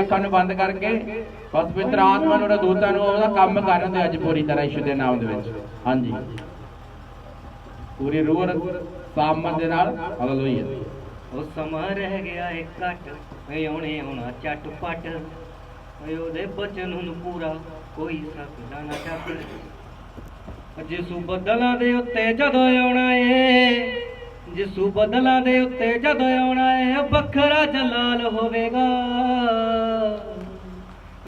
ਪਵਿੱਤਰ ਅੱਖਾਂ ਨੂੰ ਬੰਦ ਕਰਕੇ ਬਸ ਪਵਿੱਤਰ ਆਤਮਾ ਨੂੰ ਉਹਦੇ ਨੂੰ ਉਹਦਾ ਕੰਮ ਕਰਨ ਦੇ ਅੱਜ ਪੂਰੀ ਤਰ੍ਹਾਂ ਯਿਸੂ ਦੇ ਨਾਮ ਦੇ ਵਿੱਚ। ਹਾਂਜੀ। ਪੂਰੀ ਰੂਹ ਔਰ ਦੇ ਨਾਲ। ਹਾਲੇਲੂਇਆ ਉਹ ਸਮਾਂ ਰਹਿ ਗਿਆ ਏ ਘੱਟ। ਏ ਆਉਣੇ ਆਉਣਾ ਝਟਪਟ। ਏ ਉਹਦੇ ਬਚਨ ਨੂੰ ਪੂਰਾ ਕੋਈ ਸਕਦਾ ਨਾ ਚੱਕ ਜਿਸੂ ਬੱਦਲਾਂ ਦੇ ਉੱਤੇ ਜਦੋਂ ਆਉਣਾ ਏ ਜਿਸੂ ਬਦਲਾਂ ਦੇ ਉੱਤੇ ਜਦੋਂ ਆਉਣਾ ਏ ਵੱਖਰਾ ਜਲਾਲ ਹੋਵੇਗਾ।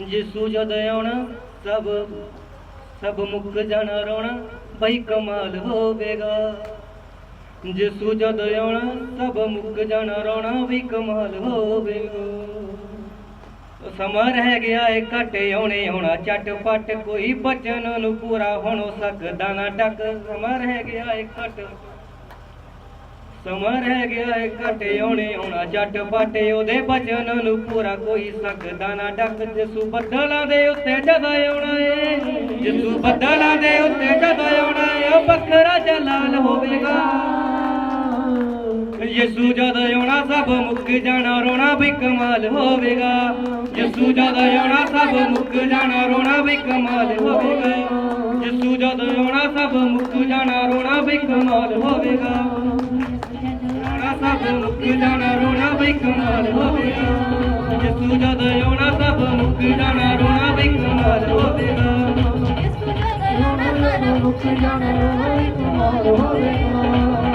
ਜਿਸੂ ਜਦ ਆਉਣਾ, ਸਭ ਸਭ ਮੁੱਕ ਜਾਣਾ ਰੋਣਾ, ਬਈ ਕਮਾਲ ਹੋਵੇਗਾ। ਜਿਸੂ ਜਦ ਆਉਣਾ, ਸਭ ਮੁੱਕ ਜਾਣਾ ਰੋਣਾ ਵੀ ਕਮਾਲ ਹੋਵੇਗਾ। ਸਮਾਂ ਰਹਿ ਗਿਆ ਏ, ਘਟੇ ਆਉਣੇ ਹੋਣਾ ਆਉਣਾ ਪੱਟ ਕੋਈ ਬਚਨ ਨੂੰ ਪੂਰਾ ਹੋਣੋ ਸਕਦਾ ਨਾ ਟੱਕ। ਸਮਾਂ ਰਹਿ ਗਿਆ ਏ, ਘਟ ਸਮਾਂ ਰਹਿ ਗਿਆ ਏ ਘਟੇ ਆਉਣੇ ਆਉਣਾ ਝਟਪਟ ਉਹਦੇ ਬਚਨ ਨੂੰ ਪੂਰਾ ਕੋਈ ਸਕਦਾ ਨਾ। ਟੱਕ ਜਿਸੂ ਬੱਦਲਾਂ ਦੇ ਉੱਤੇ ਜਦ ਆਉਣਾ ਏ, ਜਿਸੂ ਬੱਦਲਾਂ ਦੇ ਉੱਤੇ ਜਦ ਆਉਣਾ ਏ, ਉਹ ਵੱਖਰਾ ਜਲਾਲ ਹੋਵੇਗਾ। ਯਿਸੂ ਜਦ ਆਉਣਾ, ਸਭ ਮੁੱਕ ਜਾਣਾ, ਰੋਣਾ ਵੀ ਕਮਾਲ ਹੋਵੇਗਾ। ਯਿਸੂ ਜਦ ਆਉਣਾ, ਸਭ ਮੁੱਕ ਜਾਣਾ, ਰੋਣਾ ਵੀ ਕਮਾਲ ਹੋਵੇਗਾ। ਯਿਸੂ ਜਦ ਆਉਣਾ, ਸਭ ਮੁੱਕ ਜਾਣਾ, ਰੋਣਾ ਵੀ ਕਮਾਲ ਹੋਵੇਗਾ। ਸਭ ਮੁੱਕ ਜਾਣਾ ਰੋਣਾ ਵੀ ਕਮਾਲ ਹੋਵੇਗਾ ਯਿਸੂ ਜਦ ਆਉਣਾ ਸਭ ਮੁੱਕ ਜਾਣਾ ਰੋਣਾ ਵੀ ਕਮਾਲ ਹੋਵੇਗਾ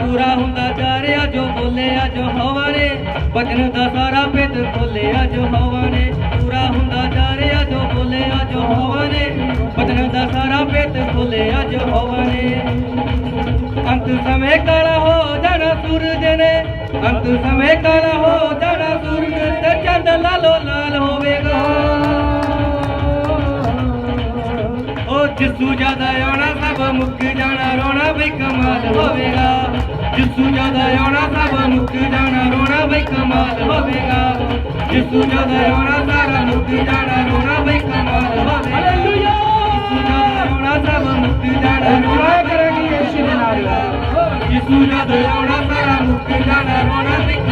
ਪੂਰਾ ਹੁੰਦਾ ਜਾ ਰਿਹਾ ਜੋ ਬੋਲਿਆ ਜੋ ਹਵਾ ਨੇ। ਬਚਨ ਦਾ ਸਾਰਾ ਭੇਦ ਖੋਲਿਆ ਜੋ ਹਵਾ ਨੇ। ਪੂਰਾ ਹੁੰਦਾ ਜਾ ਰਿਹਾ ਜੋ ਬੋਲਿਆ ਜੋ ਹਵਾ ਨੇ। ਬਚਨ ਦਾ ਸਾਰਾ ਭੇਦ ਖੋਲਿਆ ਜੋ ਹਵਾ ਨੇ। ਅੰਤ ਸਮੇਂ ਕਾਲਾ ਹੋ ਜਾਣਾ ਸੂਰਜ ਨੇ। ਅੰਤ ਸਮੇਂ ਕਾਲਾ ਹੋ ਜਾਣਾ ਸੂਰਜ ਤੇ ਚੰਦ ਲਾਲੋ ਲਾਲ ਹੋਵੇਗਾ। ਉਹ ਜਿਸੂ ਜ਼ਿਆਦਾ ਆਉਣਾ ਸਭ ਮੁੱਕ ਜਾਣਾ ਰੋਣਾ ਬਈ ਕਮਾਲ ਹੋਵੇਗਾ। ਜਿਸੂ ਜ਼ਿਆਦਾ ਆਉਣਾ ਸਭ ਮੁੱਕ ਜਾਣਾ ਰੋਣਾ ਬਈ ਕਮਾਲ ਹੋਵੇਗਾ। ਜਿਸੂ ਜ਼ਿਆਦਾ ਆਉਣਾ ਸਾਰਾ ਮੁੱਕ ਜਾਣਾ ਰੋਣਾ ਬਈ ਕਮਾਲ ਹੋਵੇਗਾ। ਹਾਲੇਲੂਇਆ ਜਿਸੂ ਜ਼ਿਆਦਾ ਆਉਣਾ ਸਭ ਮੁੱਕ ਜਾਣਾ ਰੋਣਾ ਕਰਾਂਗੇ ਯਿਸੂ ਦੇ ਨਾਲ ਜਿਸੂ ਜ਼ਿਆਦਾ ਆਉਣਾ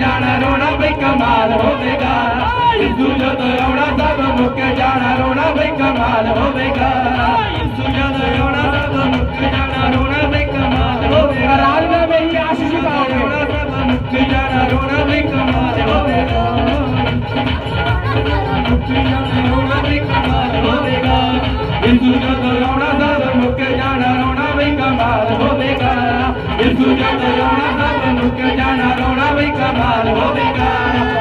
ਜਾਣਾ ਰੋਣਾ ਬਈ ਕਮਾਲ ਹੋਵੇਗਾ ਯਿਸੂ ਜਦ ਆਉਣਾ ਸਭ ਮੁੱਕ ਜਾਣਾ ਰੋਣਾ ਬਈ ਕਮਾਲ ਹੋਵੇਗਾ ਯਿਸੂ ਜਦ ਆਉਣਾ ਸਭ ਮੁੱਕ ਜਾਣਾ ਰੋਣਾ ਬਈ ਕਮਾਲ ਹੋਵੇਗਾ ਰਾਜ ਮੈਂ ਮੇਰੀ ਆਸ਼ੀਸ਼ ਪਾਉਣਾ ਰੋਣਾ ਸਭ ਮੁੱਕ ਜਾਣਾ ਰੋਣਾ ਬਈ ਕਮਾਲ ਹੋਵੇਗਾ ਮੁੱਕ ਜਾਣਾ ਰੋਣਾ ਬਈ ਕਮਾਲ ਹੋਵੇਗਾ ਯਿਸੂ ਜਦ ਆਉਣਾ ਸਭ ਮੁੱਕ ਜਾਣਾ ਰੋਣਾ ਬਈ ਕਮਾਲ ਹੋਵੇਗਾ। ਯਿਸੂ ਜਦੋਂ ਆਉਣਾ ਸਭ ਮੁੱਕ ਜਾਣਾ, ਰੋਣਾ ਵੀ ਕਮਾਲ ਹੋਵੇਗਾ।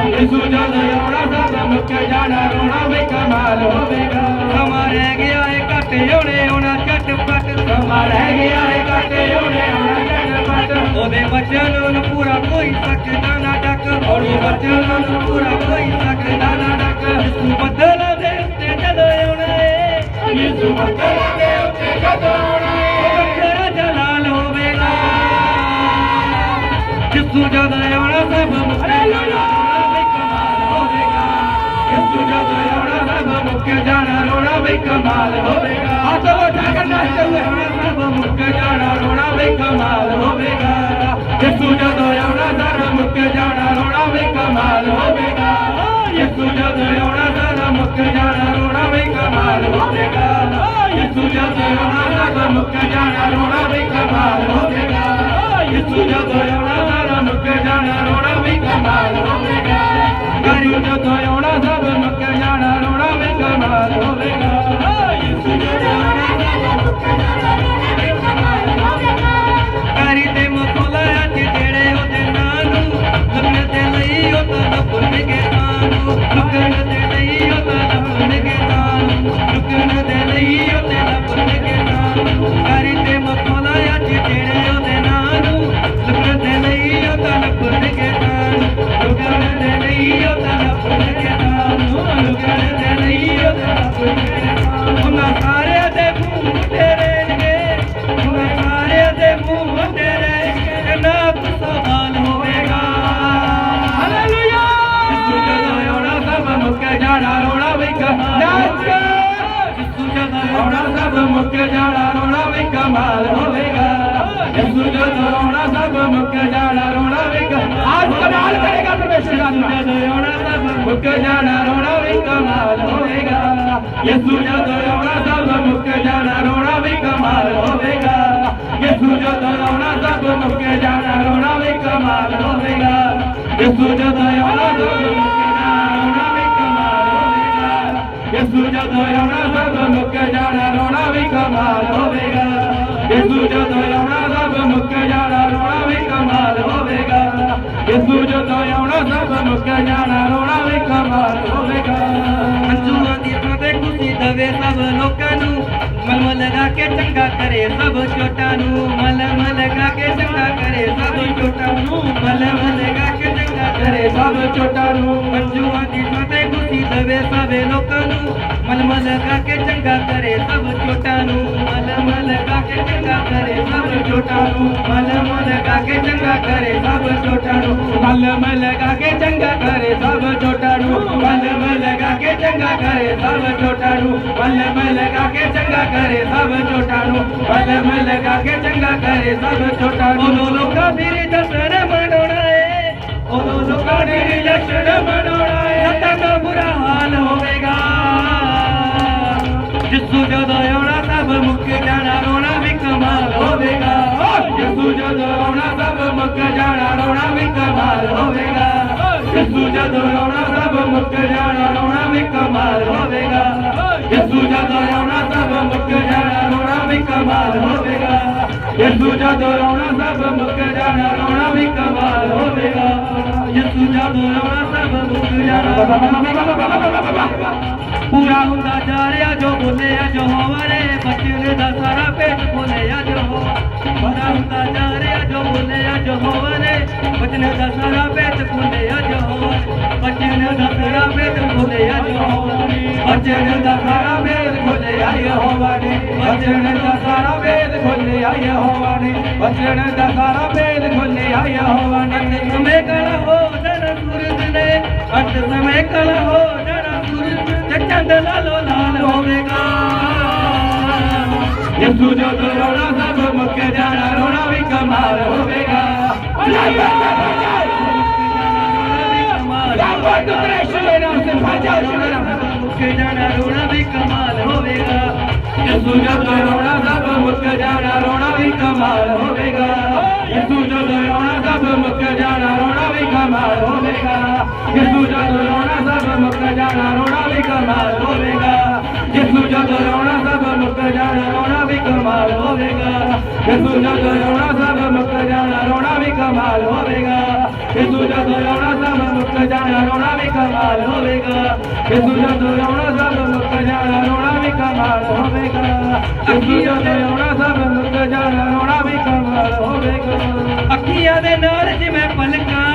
ਯਿਸੂ ਜਦੋਂ ਆਉਣਾ ਸਭ ਮੁੱਕ ਜਾਣਾ, ਰੋਣਾ ਵੀ ਕਮਾਲ ਹੋਵੇਗਾ। ਸਮਾਂ ਰਹਿ ਗਿਆ ਏ ਘੱਟ ਆਉਣੇ ਆਉਣਾ ਝਟਪਟ। ਸਮਾਂ ਰਹਿ ਗਿਆ ਏ ਘੱਟ ਆਉਣੇ ਆਉਣਾ ਝਟਪਟ। ਉਹਦੇ ਬੱਚਨ ਨੂੰ ਪੂਰਾ ਕੋਈ ਸਕਦਾ ਨਾ ਡੱਕ। ਉਹਦੇ ਬੱਚਨ ਨੂੰ ਪੂਰਾ ਕੋਈ ਸਕਦਾ ਨਾ ਡੱਕ। ਯਿਸੂ ਬੱਦਲਾਂ ਦੇ ਉੱਤੇ ਜਦੋਂ ਆਉਣਾ ਏ। ਯਿਸੂ ਬੱਦਲਾਂ ਦੇ ਉੱਤੇ ਜਦੋਂ ਆਉਣਾ ਜਦ ਆਉਣਾ ਸਭ ਮੁੱਕ ਜਾਣਾ? ਵੀ ਕਮਾਲ ਹੋਵੇਗਾ। ਯਿਸੂ ਜਦ ਆਉਣਾ ਸਭ ਮੁੱਕ ਜਾਣਾ? ਰੋਣਾ ਵੀ ਕਮਾਲ ਹੋਵੇਗਾ। ਹੱਥ ਉਠਾ ਕੇ ਨਾਚਦੇ ਹੋਏ ਸਭ ਮੁੱਕ ਜਾਣਾ? ਰੋਣਾ ਵੀ ਕਮਾਲ ਹੋਵੇਗਾ। ਯਿਸੂ ਜਦ ਆਉਣਾ ਸਭ ਮੁੱਕ ਜਾਣਾ? ਰੋਣਾ ਵੀ ਕਮਾਲ ਹੋਵੇਗਾ। ਯਿਸੂ ਜਦ ਆਉਣਾ ਸਭ ਮੁੱਕ ਜਾਣਾ? ਰੋਣਾ ਵੀ ਕਮਾਲ ਹੋਵੇਗਾ। ਯਿਸੂ ਜਦ ਆਉਣਾ ਸਭ ਮੁੱਕ ਜਾਣਾ? ਰੋਣਾ ਵੀ ਕਮਾਲ ਹੋਵੇਗਾ। ਯਿਸੂ ਜਦ ਜਾਣਾ ਰੋਣਾ ਵੀ ਕਮਾਲ ਹੋਵੇਗਾ। ਯਿਸੂ ਜਦੋਂ ਆਉਣਾ, ਸਭ ਮੁੱਕ ਜਾਣਾ ਰੋਣਾ ਵੀ ਕਮਾਲ ਹੋਵੇਗਾ। ਯਿਸੂ ਜਦੋਂ ਆਉਣਾ ਕਰੀ ਜਾਣਾ ਰੋਣਾ ਵੀ ਕਮਾਲ ਜਿਸੂ ਜਦਾ ਆਉਣਾ ਸਭ ਮੁੱਕ ਜਾਣਾ ਰੋਣਾ ਵੀ ਕਮਾਲ ਹੋਵੇਗਾ। ਯਿਸੂ ਜਦੋਂ ਆਉਣਾ ਸਭ ਮੁੱਕ ਜਾਣਾ ਰੋਣਾ ਵੀ ਅੱਜ ਕਮਾਲ ਕਰੇਗਾ ਪਰਮੇਸ਼ਰ ਦਾ ਜਦੋਂ ਆਉਣਾ ਸਭ ਮੁੱਕ ਜਾਣਾ ਰੋਣਾ ਵੀ ਕਮਾਲ ਹੋਵੇਗਾ। ਯਿਸੂ ਜਦੋਂ ਆਉਣਾ ਸਭ ਮੁੱਕ ਜਾਣਾ ਰੋਣਾ ਵੀ ਕਮਾਲ ਹੋਵੇਗਾ। ਯਿਸੂ ਜਦੋਂ ਆਉਣਾ ਸਭ ਮੁੱਕ ਜਾਣਾ ਰੋਣਾ ਵੀ ਕਮਾਲ ਹੋਵੇਗਾ। ਯਿਸੂ ਜਦੋਂ ਆਉਣਾ ਸਭ ਮੁੱਕ ਯਿਸੂ ਜਦੋਂ ਆਉਣਾ, ਸਭ ਮੁੱਕ ਜਾਣਾ, ਰੋਣਾ ਵੀ ਕਮਾਲ ਹੋਵੇਗਾ। ਯਿਸੂ ਜਦੋਂ ਆਉਣਾ, ਸਭ ਮੁੱਕ ਜਾਣਾ, ਰੋਣਾ ਵੀ ਕਮਾਲ ਹੋਵੇਗਾ। ਯਿਸੂ ਜਦੋਂ ਆਉਣਾ, ਸਭ ਮੁੱਕ ਜਾਣਾ, ਰੋਣਾ ਵੀ ਕਮਾਲ ਹੋਵੇਗਾ। ਖੁਸ਼ੀ ਦਵੇ ਸਭ ਲੋਕਾਂ ਨੂੰ। ਮਲਮਲ ਲਗਾ ਕੇ ਚੰਗਾ ਕਰੇ ਸਭ ਚੋਟਾਂ ਨੂੰ। ਮਲਮ ਲਗਾ ਕੇ ਚੰਗਾ ਕਰੇ ਸਭ ਚੋਟਾਂ ਨੂੰ। ਮਲਮ ਲਗਾ ਕੇ ਚੰਗਾ ਕਰੇ ਸਭ ਚੋਟਾਂ ਨੂੰ। ਅੰਜੂਆਂ ਦੀ ਥਾਂ ਖੁਸ਼ੀ ਦਵੇ ਸਭ ਲੋਕਾਂ ਨੂੰ। ਮਲਮਲ ਲਗਾ ਕੇ ਚੰਗਾ ਕਰੇ ਸਭ ਛੋਟਾ ਨੂੰ। ਮਲਮ ਲਗਾ ਕੇ ਚੰਗਾ ਕਰੇ ਸਭ ਛੋਟਾ ਨੂੰ। ਮਲਮ ਲਗਾ ਕੇ ਚੰਗਾ ਕਰੇ ਸਭ ਛੋਟਾ ਨੂੰ। ਮਲਮ ਲਗਾ ਕੇ ਚੰਗਾ ਕਰੇ ਸਭ ਕਰੇ ਸਭ ਚੋਟਾਂ ਨੂੰ ਮਲਮ ਲਗਾ ਕੇ ਚੰਗਾ ਕਰੇ ਸਭ ਚੋਟਾਂ ਨੂੰ ਮਲਮ ਲਗਾ ਕੇ ਚੰਗਾ ਕਰੇ ਸਭ ਚੋਟਾਂ ਨੂੰ ਉਦੋਂ ਲੋਕਾਂ ਫਿਰ ਦਸਰ ਮਨਾਉਣਾ ਏ ਉਦੋਂ ਲੋਕਾਂ ਨੇ ਜਸ਼ਨ ਮਨਾਉਣਾ ਏ ਸੱਤਾਂ ਦਾ ਬੁਰਾ ਹਾਲ ਹੋਵੇਗਾ। ਜਿਸੂ ਜਦੋਂ ਆਉਣਾ, ਸਭ ਮੁੱਕ ਜਾਣਾ, ਰੋਣਾ ਵੀ ਕਮਾਲ ਹੋਵੇਗਾ। ਯਿਸੂ ਜਦੋਂ ਆਉਣਾ, ਸਭ ਮੁੱਕ ਜਾਣਾ, ਰੋਣਾ ਵੀ ਕਮਾਲ ਹੋਵੇਗਾ। ਜਿਸੂ ਜਦੋਂ ਜਦੋਂ ਆਉਣਾ ਸਭ ਮੁੱਕ ਜਾਣਾ ਰੋਣਾ ਵੀ ਕਮਾਲ ਹੋਵੇਗਾ ਜਿਸੂ ਜਦੋਂ ਆਉਣਾ ਸਭ ਮੁੱਕ ਜਾਣਾ, ਪੂਰਾ ਹੁੰਦਾ ਜਾ ਰਿਹਾ, ਜੋ ਬੋਲਿਆ, ਜੋ ਹੋਵਰੇ ਬਚਨ ਦਾ ਸਾਰਾ ਪੇਟ ਖੋਲਿਆ ਜੋ ਹੋ ਪੂਰਾ ਹੁੰਦਾ ਜਾ ਰਿਹਾ, ਜੋ ਬੋਲਿਆ, ਜੋ ਹੋਵਰੇ ਬਚਨ ਦਾ ਸਾਰਾ ਪੇਟ ਖੋਲਿਆ ਜੋ ਹੋ ਬਚਨ ਦਾ ਸਾਰਾ ਪੇਟ ਖੋਲਿਆ ਜੋ ਹੋ ਬਚਨ ਦਾ ਸਾਰਾ ਵੇਦ ਖੋਲਿਆ ਨੇ ਬਚਨ ਦਾ ਸਾਰਾ ਵੇਦ ਖੋਲਿਆ ਯਹੋਵਾ ਨੇ ਬਚਨ ਦਾ ਸਾਰਾ ਵੇਦ ਖੋਲਿਆ ਯਹੋਵਾ ਨੇ। ਅੰਤ ਸਮੇਂ ਕਲ ਹੋ ਜਨ ਸੂਰਜ ਨੇ ਅੰਤ ਸਮੇਂ ਕਲ ਹੋ ਜਨ ਸੂਰਜ ਤੇ ਚੰਦ ਲਾਲੋ ਲਾਲ ਹੋਵੇਗਾ। ਯਿਸੂ ਜਦੋਂ ਰੋਣਾ ਸਭ ਮੁੱਕ ਜਾਣਾ ਰੋਣਾ ਵੀ ਕਮਾਲ ਹੋਵੇਗਾ। Lambert du drescher naam se bhaja ਮੁੱਕ ਜਾਣਾ। ਰੋਣਾ ਵੀ ਕਮਾਲ ਹੋਵੇਗਾ। ਯਿਸੂ ਜਦੋਂ ਰੋਣਾ ਸਭ ਮੁੱਕ ਜਾਣਾ, ਰੋਣਾ ਵੀ ਕਮਾਲ ਹੋਵੇਗਾ। ਯਿਸੂ ਜਦੋਂ ਰੋਣਾ ਸਭ ਮੁੱਕ ਜਾਣਾ, ਰੋਣਾ ਵੀ ਕਮਾਲ ਹੋਵੇਗਾ। ਯਿਸੂ ਜਦੋਂ ਰੋਣਾ ਜਾਣਾ, ਰੋਣਾ ਵੀ ਕਮਾਲ ਹੋਵੇਗਾ। ਯਿਸੂ ਜਦੋਂ ਰੋਣਾ, ਸਭ ਮੁੱਕ ਜਾਣਾ, ਰੋਣਾ ਵੀ ਕਮਾਲ ਹੋਵੇਗਾ। ਯਿਸੂ ਜਦੋਂ ਰੋਣਾ, ਸਭ ਮੁੱਕ ਜਾਣਾ, ਰੋਣਾ ਵੀ ਕਮਾਲ ਹੋਵੇਗਾ। ਯਿਸੂ ਜਦੋਂ ਰੋਣਾ, ਸਭ ਮੁੱਕ ਜਾਣਾ, ਰੋਣਾ ਵੀ ਕਮਾਲ ਹੋਵੇਗਾ। ਯਿਸੂ ਜਦੋਂ ਰੋਣਾ, ਸਭ ਮੁੱਕ ਜਾਣਾ, ਰੋਣਾ ਵੀ ਕਮਾਲ ਹੋਵੇਗਾ। ਯਿਸੂ ਜਦੋਂ ਰੋਣਾ, ਸਭ ਮੁੱਕ ਜਾਣਾ, ਰੋਣਾ ਵੀ ਕਮਾਲ ਹੋਵੇਗਾ। ਅੱਖੀਆਂ ਦੇ ਨਾਲ ਜਿਵੇਂ ਪਲਕਾਂ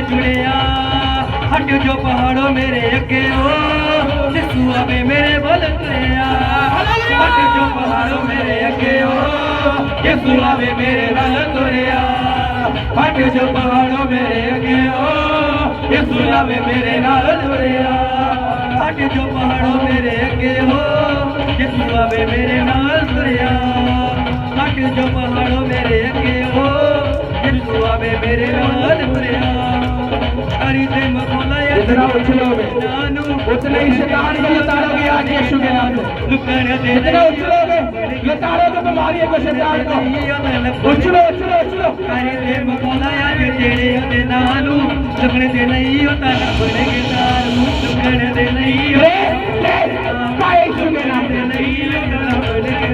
ਜਸੂ ਨਾਲ ਜੁੜਿਆ। ਹਟ ਜੋ ਪਹਾੜੋ ਮੇਰੇ ਅੱਗੇ ਓ ਜਿਸੂ ਆਵੇ ਮੇਰੇ ਵੱਲ ਤੁਰਿਆ। ਹਟ ਜੋ ਪਹਾੜੋ ਮੇਰੇ ਅੱਗੇ ਓ ਯਿਸੂ ਆਵੇ ਮੇਰੇ ਨਾਲ ਤੁਰਿਆ। ਫਟ ਜੋ ਪਹਾੜੋਂ ਮੇਰੇ ਅੱਗੇ ਓ ਯਿਸੂ ਆਵੇ ਮੇਰੇ ਨਾਲ ਤੁਰਿਆ। ਹਟ ਜੋ ਪਹਾੜੋ ਮੇਰੇ ਅੱਗੇ ਹੋ ਜਿਸੂ ਆਵੇ ਮੇਰੇ ਨਾਲ ਤੁਰਿਆ। ਹਟ ਜੋ ਪਹਾੜੋ ਮੇਰੇ ਅੱਗੇ ਹੋ ਜਿਸੂ ਮੇਰੇ ਨਾਲ ਤੁਰਿਆ। सारी ते मखोला या इतना उछलो में जानू उतने ही शैतान को लताड़ोगे आज यीशु के नाम से लुकन दे इतना उछलो में लताड़ोगे बीमारियों को शैतान को उछलो उछलो उछलो सारी ते मखोला या के तेरे ते नानू लुकन दे नहीं होता ना बनेगे दारू लुकन दे नहीं रे रे यीशु के नाम से नहीं लुकन बनेगे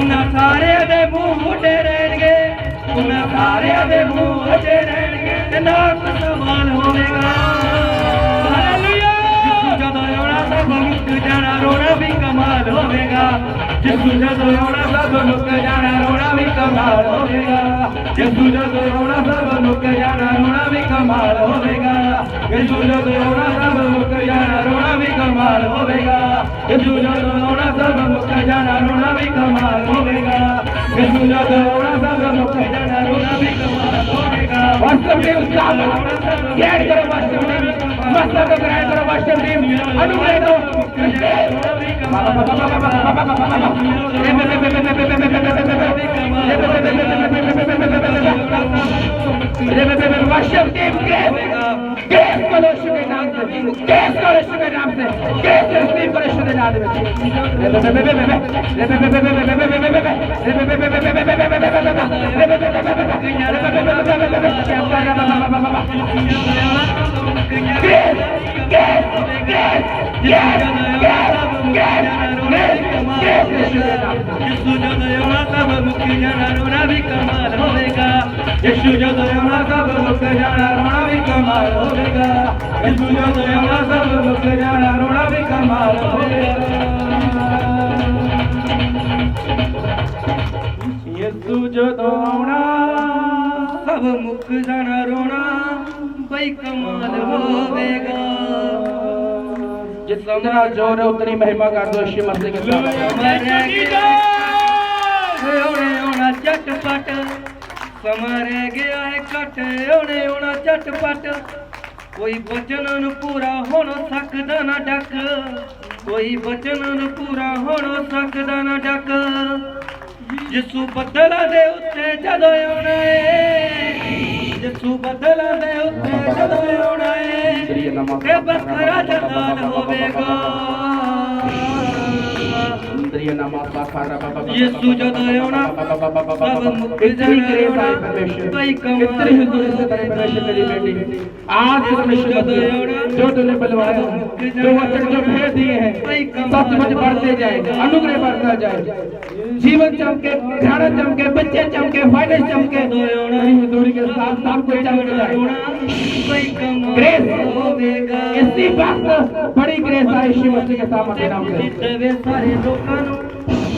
उन सारे दे मुंह मुटे रहेंगे उन सारे दे मुंह मुटे रहेंगे ਤੇ ਨਾ ਕੋਈ ਸਵਾਲ ਹੋਵੇਗਾ ਹਾਲੇਲੂਇਆ। ਜਿਸੂ ਜਦੋਂ ਆਉਣਾ ਸਭ ਮੁੱਕ ਜਾਣਾ ਰੋਣਾ ਵੀ होएगा जिस तुझे तो रोना सब लोग का जाना रोना भी कमाल होएगा। जिस तुझे तो रोना सब लोग का जाना रोना भी कमाल होएगा। जिस तुझे तो रोना सब लोग का जाना रोना भी कमाल होएगा। जिस तुझे तो रोना सब लोग का जाना रोना भी कमाल होएगा। जिस तुझे तो रोना सब लोग का जाना रोना भी कमाल होएगा। वास्तव में उत्साह कैद करो वास्तव में। मस्त करो वास्तव में। अनुग्रह दो। Yes! Yes! Yes! ಯೇಸು ಜೊತೆಯವನ ತಬ ಮುಖ್ಯ ಜನರು ರವಿ ಕಮಾಲ್ ಹೋಗೇಗಾ ಯೇಸು ಜೊತೆಯವನ ತಬ ಮುಖ್ಯ ಜನರು ರವಿ ಕಮಾಲ್ ಹೋಗೇಗಾ ಯೇಸು ಜೊತೆಯವನ ತಬ ಮುಖ್ಯ ಜನರು ರವಿ ಕಮಾಲ್ ಹೋಗೇಗಾ ಯೇಸು ಜೊತೆಯವನ ਤਬ ਮੁੱਕ ਜਾਣਾ ਰੋਣਾ ਬਈ ਕਮਾਲ ਹੋਵੇਗਾ ਸਮਝ ਨਾਲ ਜੋਰ ਉਤਨੀ ਮਹਿਮਾ ਕਰ ਦੋ ਸ਼ਿਵ ਮਰਦੇ ਕੇ ਹੋਣੇ ਕੋਈ ਵਚਨ ਨੂੰ ਪੂਰਾ ਹੋਣ ਸਕਦਾ ਨਾ ਡੱਕ ਕੋਈ ਵਚਨ ਨੂੰ ਪੂਰਾ ਹੋਣ ਸਕਦਾ ਨਾ ਡੱਕ ਜਿਸੂ ਬੱਦਲਾਂ ਦੇ ਉੱਤੇ ਜਦੋਂ ਆਉਣਾ ਏ ਜਿਸੂ ਬੱਦਲਾਂ ਦੇ ਉੱਤੇ ਜਦੋਂ ਆਉਣਾ ਏ ਤੇ ਬਖਰਾ ਜਲਾਲ ਹੋਵੇਗਾ इंद्रिय नमाज बाखारा बाबा यीशु जदों आउणा सब मुक इतनी जाना ग्रेस आई रोना परमेश्वर कई कमाल इतनी हुजूरी से तेरे परमेश्वर तेरी बेटी आज परमेश्वर मसीह, जो तूने बुलवाया जो वचन जो भेज दिए हैं सचमुच बढ़ते जाए अनुग्रह बढ़ता जाए जीवन चमके घर चमके बच्चे चमके फाइनेंस चमके ग्रेस इसी वक्त बड़ी ग्रेस आई श्री मसीह के सामने नाम सारे लोगों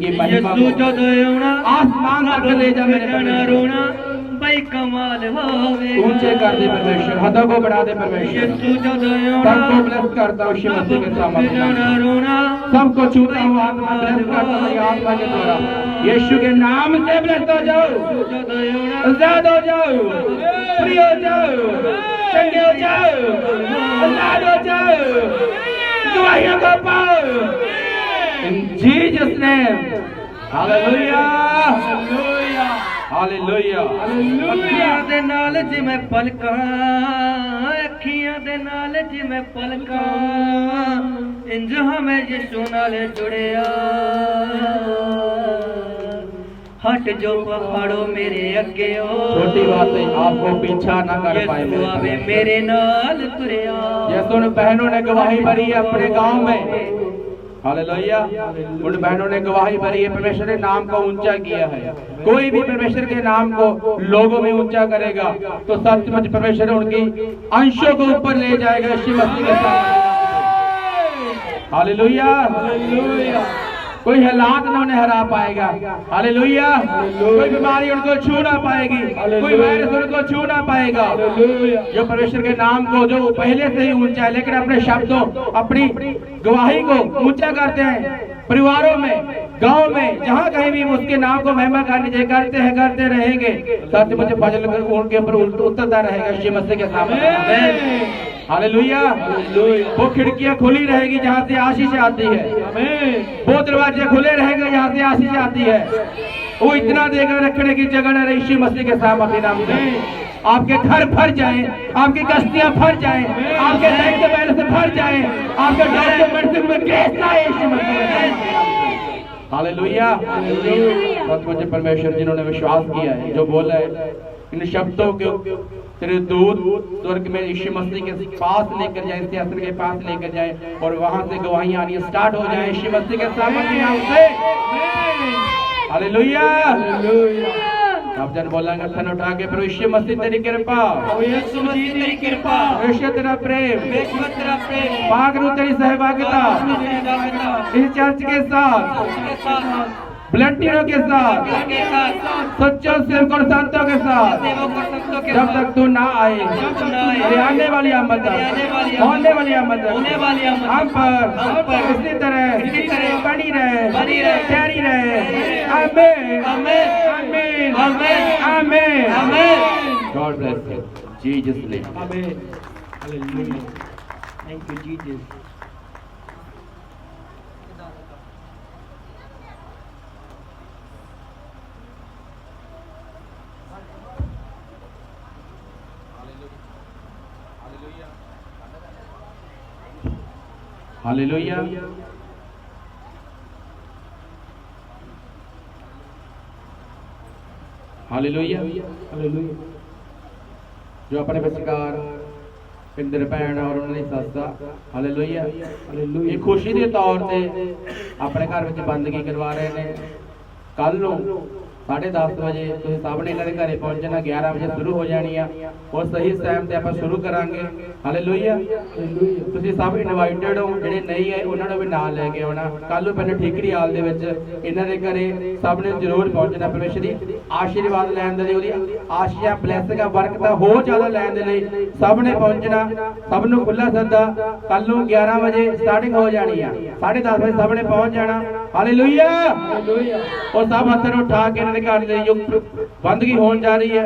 ये महिमा आसमान तक ले जा मेरे परमेश्वर। भाई कमाल होवे ऊँचे कर दे परमेश्वर हदों को बढ़ा दे परमेश्वर। सबको ब्लेस करता हूँ शिव मसीह के सामने। सबको छूता हूँ आत्मा ब्लेस करता हूँ आत्मा के द्वारा। यीशु के नाम से ब्लेस हो जाओ। आज़ाद हो जाओ। फ्री हो जाओ। चंगे हो जाओ। आज़ाद हो जाओ। दुआइयों को पाओ। In Jesus name. Hallelujah. Hallelujah. Hallelujah. ਅੱਖੀਆਂ ਦੇ ਨਾਲ ਜਿਵੇਂ ਪਲਕਾਂ ਅੱਖੀਆਂ ਦੇ ਨਾਲ ਜਿਵੇਂ ਪਲਕਾਂ ਇੰਜ ਹਮੇ ਯਿਸੂ ਨਾਲ ਜੁੜਿਆ ਹਟ ਜੋ ਪਹਾੜੋ ਮੇਰੇ ਅੱਗੇ ਓ छोटी बात है आपको पीछा ना कर पाए ਯਿਸੂ मेरे ਆਵੇ सामने। ਮੇਰੇ ਨਾਲ ਤੁਰਿਆ जैसे उन बहनों ने गवाही भरी है अपने गांव में हालेलुया उन बहनों ने गवाही भरी है परमेश्वर ने नाम को ऊंचा किया है कोई भी परमेश्वर के नाम को लोगों में ऊंचा करेगा तो सचमुच परमेश्वर उनकी अंशों को ऊपर ले जाएगा यीशु मसीह के सामने हालेलुया हालेलुया कोई हालात ना उन्हें हरा पाएगा। हालेलुया। कोई बीमारी उनको छू ना पाएगी। कोई वायरस उनको छू ना पाएगा। जो परमेश्वर के नाम को जो पहले से ही ऊँचा है लेकिन अपने शब्दों अपनी गवाही को ऊँचा करते हैं। परिवारों में गाँव में जहाँ कहीं भी उसके नाम को महिमा करनी चाहिए करते हैं करते रहेंगे। सच मुझे फजल कर उनके ऊपर उतरता रहेगा यीशु मसीह के सामने। हालेलुया। वो खिड़कियाँ खुली रहेगी जहाँ से आशीष आती है। वो दरवाजे खुले रहेंगे जहाँ से आशीष आती है वो इतना देकर रखने की जगह न रही यीशु मसीह के सामने नाम से आपके घर भर जाएं आपकी कश्तियां भर जाएं आपके बैंक बैलेंस भर जाएं आपके डॉक्यूमेंट में केस ना आए यीशु मसीह के नाम से। हालेलुया सचमुच परमेश्वर जिन्होंने विश्वास किया है जो बोला है इन शब्दों के तेरे दूत स्वर्ग में यीशु मसीह के पास लेकर जाए सिंहासन के पास लेकर जाए और वहाँ से गवाहियाँ आनी स्टार्ट हो जाए यीशु मसीह के सामने नाम से। हालेलुया आप जन बोलेंगे थन उठा के प्रभु यीशु मसीह तेरी कृपा। यीशु मसीह तेरी कृपा। यीशु तेरा प्रेम। बेशुमार तेरा प्रेम। पाक तेरी सहभागिता। इस चर्च के साथ। प्लेटिनों के साथ। सच्चा सेवक और संतों के साथ। जब तक तू ना आए आने वाली आमद होने वाली आमद हम पर इसी तरह बनी रहे जारी रहे। आमीन। आमीन। आमीन। आमीन। God bless you Jesus name amen hallelujah thank you Jesus hallelujah hallelujah hallelujah ਜੋ ਆਪਣੇ ਵਿਚਕਾਰ ਪਿੰਦਰ ਭੈਣ ਔਰ ਉਹਨਾਂ ਦੀ ਸੱਸਾ ਹਾਲੇਲੂਇਆ ਹਾਲੇਲੂਇਆ ਇਹ ਖੁਸ਼ੀ ਦੇ ਤੌਰ ਤੇ ਆਪਣੇ ਘਰ ਵਿੱਚ ਬੰਦਗੀ ਕਰਵਾ ਰਹੇ ਨੇ। ਕੱਲ ਨੂੰ 10:30 ਵਜੇ ਤੁਸੀਂ ਸਭ ਨੇ ਇਹਨਾਂ ਦੇ ਘਰੇ ਪਹੁੰਚਣਾ 11 ਵਜੇ ਸ਼ੁਰੂ ਹੋ ਜਾਣੀ ਆ। ਔਰ ਸਹੀ ਟਾਈਮ ਤੇ ਆਪਾਂ ਸ਼ੁਰੂ ਕਰਾਂਗੇ। ਹਾਲੇਲੂਇਆ ਤੁਸੀਂ ਸਭ ਇਨਵਾਈਟਡ ਹੋ ਜਿਹੜੇ ਨਹੀਂ ਆਏ ਉਹਨਾਂ ਨੂੰ ਵੀ ਨਾਲ ਲੈ ਕੇ ਆਉਣਾ। ਕੱਲ ਨੂੰ ਪਿੰਡ ਠੀਕਰੀ ਹਾਲ ਦੇ ਵਿੱਚ ਇਹਨਾਂ ਦੇ ਘਰੇ ਸਭ ਨੇ ਜ਼ਰੂਰ ਪਹੁੰਚਣਾ ਪਰਮੇਸ਼ਰ ਦੀ। ਆਸ਼ੀਰਵਾਦ ਲੈਣ ਦੇ ਲਈ ਉਹਦੀ ਆਸ਼ੀਆਂ ਬਲੇਸਿੰਗਾਂ ਬਰਕਤਾਂ ਹੋਰ ਜ਼ਿਆਦਾ ਲੈਣ ਦੇ ਲਈ ਸਭ ਨੇ ਪਹੁੰਚਣਾ ਸਭ ਨੂੰ ਖੁੱਲਾ ਸੱਦਾ ਕੱਲ ਨੂੰ 11 ਵਜੇ ਸਟਾਰਟਿੰਗ ਹੋ ਜਾਣੀ ਆ। 10:30 ਵਜੇ ਸਭ ਨੇ ਪਹੁੰਚ ਜਾਣਾ। ਹਾਲੇਲੂਇਆ ਔਰ ਸਭ ਹੱਥ ਨੂੰ ਉਠਾ ਕੇ ਇਹਨਾਂ ਦੇ ਘਰ ਦੇ ਯੁਗ ਬੰਦਗੀ ਹੋਣ ਜਾ ਰਹੀ ਹੈ।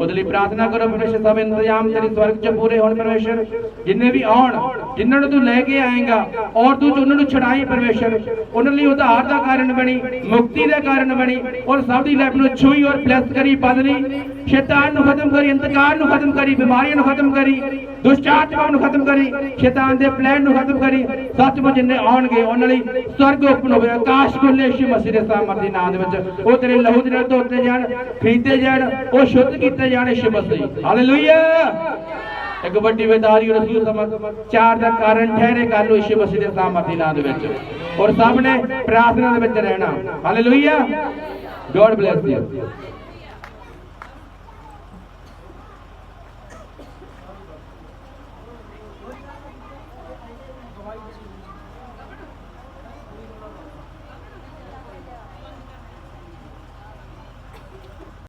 ਉਹਦੇ ਲਈ ਪ੍ਰਾਰਥਨਾ ਕਰੋ, ਪਰਮੇਸ਼ਰ ਸਭ ਇੰਤਜ਼ਾਮ ਤੇਰੀ ਸਵਰਗ 'ਚ ਪੂਰੇ ਹੋਣ, ਪਰਮੇਸ਼ਰ। ਜਿੰਨੇ ਵੀ ਆਉਣ ਜਿਨ੍ਹਾਂ ਨੂੰ ਤੂੰ ਲੈ ਕੇ ਆਏਗਾ ਔਰ ਤੂੰ ਉਹਨਾਂ ਨੂੰ ਛੁਡਾਈ ਪਰਮੇਸ਼ਰ। ਉਹਨਾਂ ਲਈ ਉਧਾਰ ਦਾ ਕਾਰਨ ਬਣੀ, ਮੁਕਤੀ ਦਾ ਕਾਰਨ ਬਣੀ, ਔਰ ਸਭ ਦੀ ਲਾਈਫ ਨੂੰ ਛੂਈ ਔਰ ਬਲੈਸ ਕਰੀ, ਬਦਲੀ। ਸ਼ੈਤਾਨ ਨੂੰ ਖਤਮ ਕਰੀ, ਅੰਧਕਾਰ ਨੂੰ ਖਤਮ ਕਰੀ, ਬਿਮਾਰੀਆਂ ਨੂੰ ਖਤਮ ਕਰੀ ਦੁਸ਼ਟ ਆਤਮਾਵਾਂ ਨੂੰ ਖਤਮ ਕਰੀ, ਸ਼ੈਤਾਨ ਦੇ ਪਲਾਨ ਨੂੰ ਖਤਮ ਕਰੀ ਸੱਚਮੁੱਚ ਜਿੰਨੇ ਆਉਣਗੇ, ਉਹਨਾਂ ਲਈ ਸਵਰਗ ਓਪਨ ਹੋਵੇ, ਆਕਾਸ਼ ਖੁੱਲੇ ਯਿਸੂ ਮਸੀਹ ਦੇ ਸਾਮਰਥੀ ਨਾਮ ਦੇ ਵਿੱਚ। ਉਹ ਤੇਰੇ ਲਹੂ ਦੇ ਨਾਲ ਧੋਤੇ ਜਾਣ ਖਰੀਦੇ ਜਾਣ, ਉਹ ਸ਼ੁੱਧ ਕੀਤੇ ਜਾਣ ਸ਼ਿਵ ਮਸੀਹ। ਹਾਲੇਲੂਇਆ ਇੱਕ ਵੱਡੀ ਵਿਦਾਰੀ ਰਸੂਲ ਸਮਝ ਚਾਰ ਦਾ ਕਾਰਨ ਠਹਿਰੇ ਕਰ ਨੂੰ ਯਿਸੂ ਮਸੀਹ ਦੇ ਸਾਮਰਥੀ ਦੇ ਵਿੱਚ। ਔਰ ਸਭ ਨੇ ਪ੍ਰਾਰਥਨਾ ਦੇ ਵਿੱਚ ਰਹਿਣਾ। Hallelujah God bless you